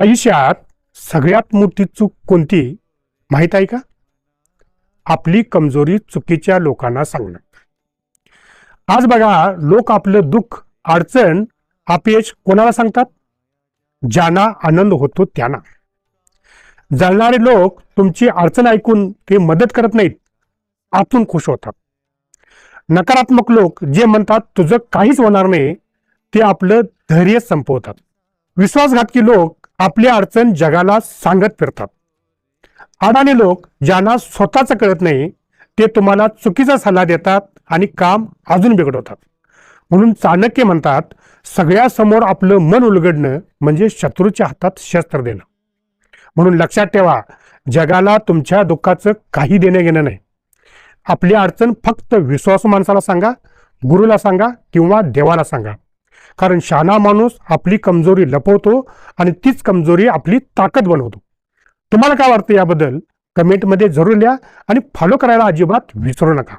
आयुष्यात सगळ्यात मोठी चूक कोणती? माहीत आहे का? आपली कमजोरी चुकीच्या लोकांना सांगणं. आज बघा लोक आपलं दुःख अडचण अपयश कोणाला सांगतात? ज्यांना आनंद होतो त्यांना. जळणारे लोक तुमची अडचण ऐकून ते मदत करत नाहीत आतून खुश होतात. नकारात्मक लोक जे म्हणतात तुझं काहीच होणार नाही ते आपलं धैर्य संपवतात. विश्वासघातकी लोक आपली अडचण जगाला सांगत फिरतात. अडाणी लोक ज्यांना स्वतःच कळत नाही ते तुम्हाला चुकीचा सल्ला देतात आणि काम अजून बिघडवतात. म्हणून चाणक्य म्हणतात सगळ्यासमोर आपलं मन उलगडणं म्हणजे शत्रूच्या हातात शस्त्र देणं. म्हणून लक्षात ठेवा जगाला तुमच्या दुःखाचं काही देणं घेणं नाही. आपली अडचण फक्त विश्वासू माणसाला सांगा गुरुला सांगा किंवा देवाला सांगा. कारण शहाणा माणूस आपली कमजोरी लपवतो आणि तीच कमजोरी आपली ताकद बनवतो. तुम्हाला काय वाटतं याबद्दल? कमेंटमध्ये जरूर लिहा आणि फॉलो करायला अजिबात विसरू नका.